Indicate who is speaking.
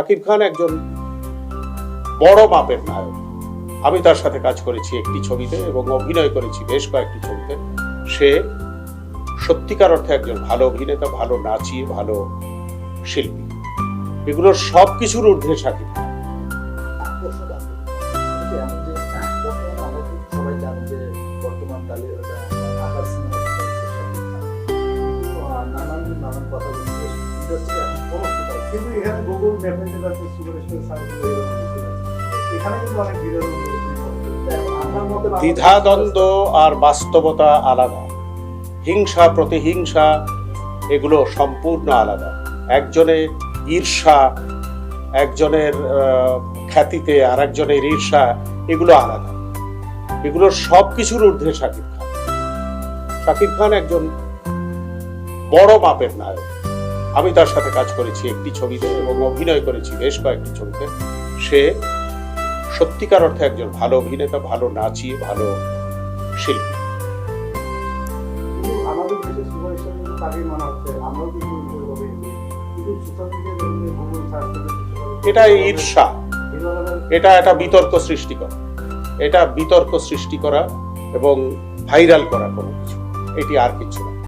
Speaker 1: শাকিব খান একজন বড় মাপের নায়ক। আমি তার সাথে কাজ করেছি একটি ছবিতে এবং অভিনয় করেছি বেশ কয়েকটি ছবিতে। সে সত্যিকার অর্থে একজন ভালো অভিনেতা, ভালো নাচি ভালো শিল্পী। এগুলোর সব কিছুর ঊর্ধ্বে শাকিব খান।
Speaker 2: অবস্থিত
Speaker 3: কিন্তু এখানে গুগল এখানে কিন্তু অনেক
Speaker 1: দ্বিধাদ্বন্দ্ব আর বাস্তবতা আলাদা। হিংসা, প্রতিহিংসা, এগুলো সম্পূর্ণ আলাদা। একজনের ঈর্ষা, একজনের খ্যাতিতে আর একজনের ঈর্ষা, এগুলো আলাদা। এগুলোর সব কিছুর ঊর্ধ্বে শাকিব খান। শাকিব খান একজন বড় মাপের নায়ক। আমি তার সাথে কাজ করেছি একটি ছবিতে এবং অভিনয় করেছি বেশ কয়েকটি ছবিতে। সে সত্যিকার অর্থে একজন ভালো অভিনেতা ভালো নাচি ভালো শিল্পী।
Speaker 3: আমাদের দেশে সুপারস্টার কিন্তু তাকেই মানা হচ্ছে। আমরাও কিন্তু কিন্তু সোশ্যাল মিডিয়াতে গুগল সার্চ করে
Speaker 1: এটা ঈর্ষা। এটা একটা বিতর্ক সৃষ্টি করা। এটা বিতর্ক সৃষ্টি করা এবং ভাইরাল করা কোনো কিছু। এটি আর কিছু না।